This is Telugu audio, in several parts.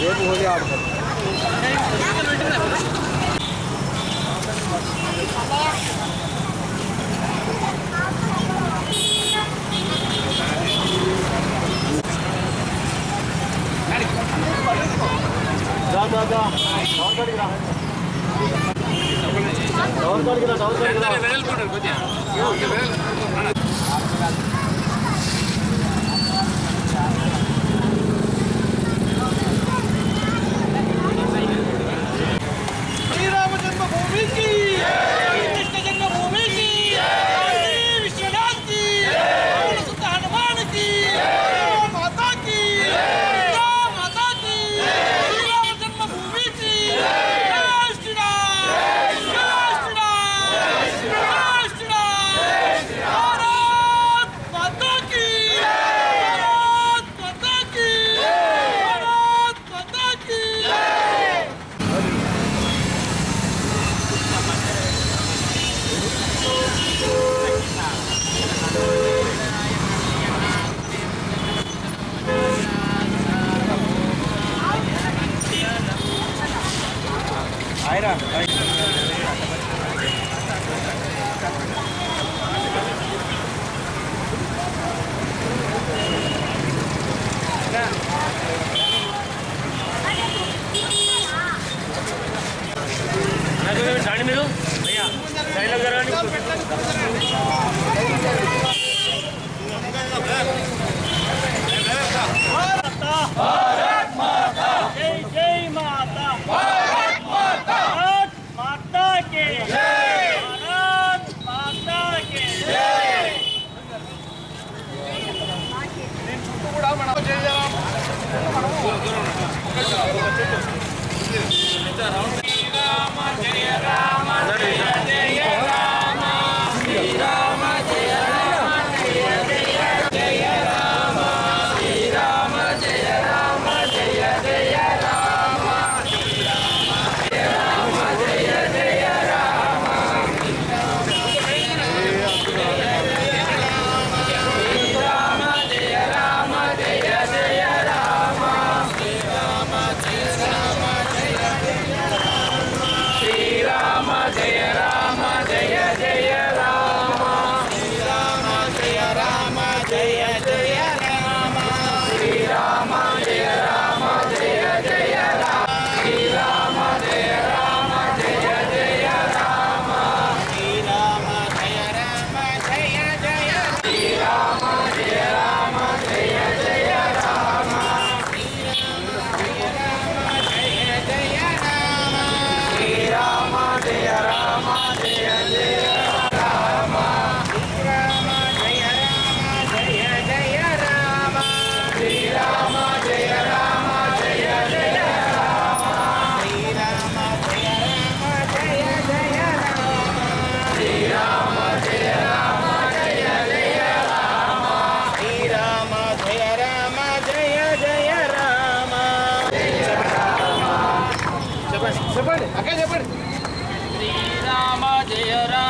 రేపు హోలీ ఆడతారు రా రా రా వెడల్పు మీరు అయ్యా సైన్లో జరగండి yeah. అక్కడ చెప్పండి. శ్రీరామ జయ రామ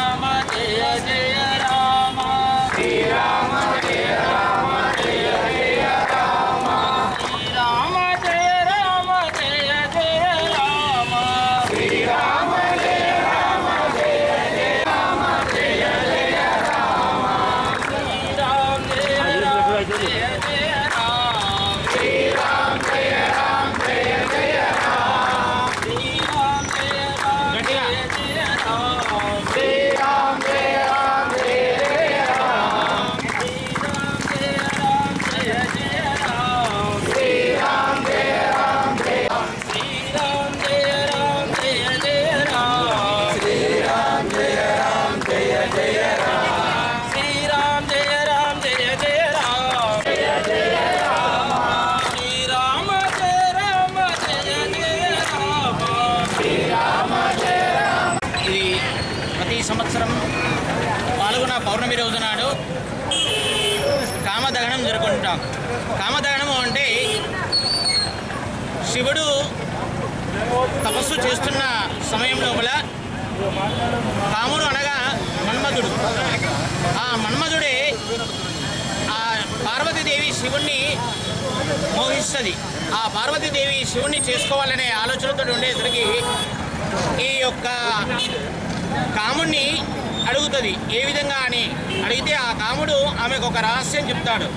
పౌర్ణమి రోజు నాడు కామదహనం జరుపుకుంటాం. కామదహనము అంటే శివుడు తపస్సు చేస్తున్న సమయం లోపల కాముడు అనగా మన్మధుడు. ఆ మన్మధుడే ఆ పార్వతీదేవి శివుణ్ణి మోహిస్తుంది. ఆ పార్వతీదేవి శివుణ్ణి చేసుకోవాలనే ఆలోచనతో ఉండేసరికి ఈ యొక్క కాముడిని అడుగుతుంది. ఏ విధంగా అని అడిగితే ఆ కాముడు ఆమెకు ఒక రహస్యం చెప్తాడు.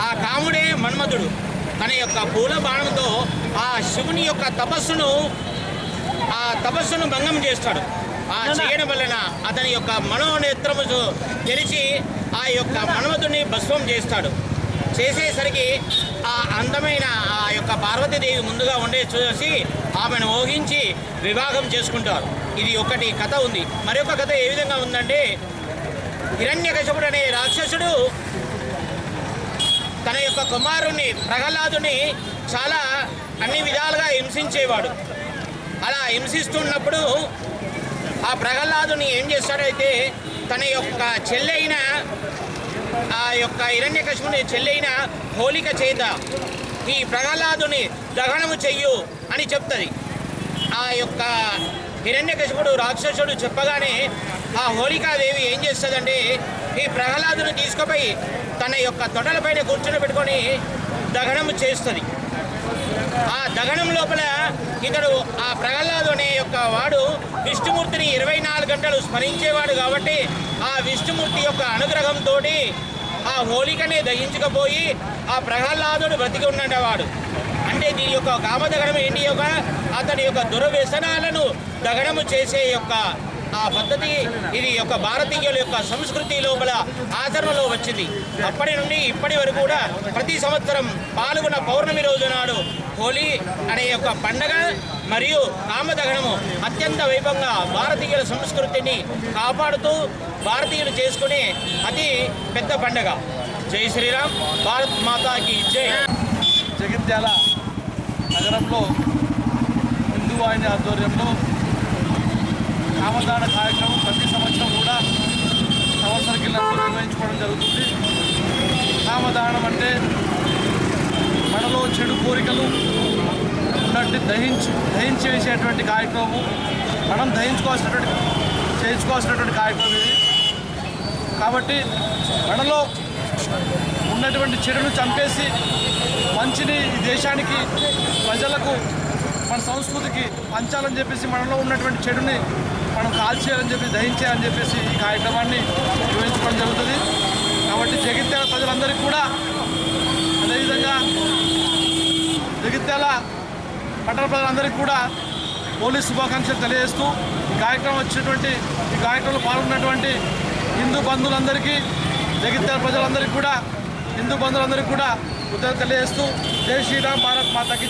ఆ కాముడే మన్మధుడు. తన యొక్క పూల బాణంతో ఆ శివుని యొక్క తపస్సును ఆ తపస్సును భంగం చేస్తాడు. ఆ చేయడం వలన అతని యొక్క మనోనేత్రము తెరిచి ఆ యొక్క మన్మధుడిని భస్మం చేస్తాడు. చేసేసరికి ఆ అందమైన ఆ యొక్క పార్వతీదేవి ముందుగా ఉండే చూసి ఆమెను ఊహించి వివాహం చేసుకుంటారు. ఇది ఒకటి కథ ఉంది. మరొక కథ ఏ విధంగా ఉందంటే హిరణ్యకశపుడు అనే రాక్షసుడు తన యొక్క కుమారుణ్ణి ప్రహ్లాదుని చాలా అన్ని విధాలుగా హింసించేవాడు. అలా హింసిస్తున్నప్పుడు ఆ ప్రహ్లాదుని ఏం చేస్తాడైతే తన యొక్క చెల్లైన ఆ యొక్క హిరణ్యకశిపుని చెల్లైన హోలిక చేత ఈ ప్రహ్లాదుని దహనము చెయ్యు అని చెప్తుంది. ఆ యొక్క హిరణ్యకశిపుడు రాక్షసుడు చెప్పగానే ఆ హోలికాదేవి ఏం చేస్తుందంటే ఈ ప్రహ్లాదుని తీసుకుపోయి తన యొక్క తొడలపైన కూర్చొని పెట్టుకొని దహనము చేస్తుంది. ఆ దగనం లోపల ఇతడు ఆ ప్రహ్లాదు అనే యొక్క వాడు విష్ణుమూర్తిని ఇరవై నాలుగు గంటలు స్మరించేవాడు కాబట్టి ఆ విష్ణుమూర్తి యొక్క అనుగ్రహంతో ఆ హోలికనే దహించకపోయి ఆ ప్రహ్లాదుడు బ్రతికి ఉన్నవాడు అంటే దీని యొక్క కామదగనం ఏంటి యొక్క అతని యొక్క దురవ్యసనాలను దగనము చేసే యొక్క ఆ పద్ధతి ఇది యొక్క భారతీయుల యొక్క సంస్కృతి లోపల ఆచరణలో వచ్చింది. అప్పటి నుండి ఇప్పటి వరకు కూడా ప్రతి సంవత్సరం పాల్గొన్న పౌర్ణమి రోజు నాడు హోలీ అనే యొక్క పండగ మరియు కామదహనము అత్యంత వైభవంగా భారతీయుల సంస్కృతిని కాపాడుతూ భారతీయులు చేసుకునే అతి పెద్ద పండగ. జై శ్రీరామ్ భారత్ మాతాకి జై. జగిత్యాల నగరంలో హిందూ వాహిని ఆధ్వర్యంలో నామదాన కార్యక్రమం ప్రతి సంవత్సరం కూడా సంవత్సర కింద నిర్వహించుకోవడం జరుగుతుంది. నామదానం అంటే మనలో చెడు కోరికలు ఉన్నట్టు దహించి దహించేసేటువంటి కార్యక్రమం మనం దహించుకోవాల్సినటువంటి చేయించుకోవాల్సినటువంటి కార్యక్రమం ఇది. కాబట్టి మనలో ఉన్నటువంటి చెడును చంపేసి మంచిని ఈ దేశానికి ప్రజలకు మన సంస్కృతికి పంచాలని చెప్పేసి మనలో ఉన్నటువంటి చెడుని మనం కాల్చేయాలని చెప్పి దహించేయాలని చెప్పేసి ఈ కార్యక్రమాన్ని వివరించుకోవడం జరుగుతుంది. కాబట్టి జగిత్యాల ప్రజలందరికీ కూడా అదేవిధంగా జగిత్యాల పట్టణ ప్రజలందరికీ కూడా పోలీస్ శుభాకాంక్షలు తెలియజేస్తూ ఈ కార్యక్రమం వచ్చినటువంటి ఈ కార్యక్రమంలో పాల్గొన్నటువంటి హిందూ బంధువులందరికీ జగిత్యాల ప్రజలందరికీ కూడా హిందూ బంధువులందరికీ కూడా ఉద్యోగం తెలియజేస్తూ జై శ్రీరామ్ భారత్ మాతకి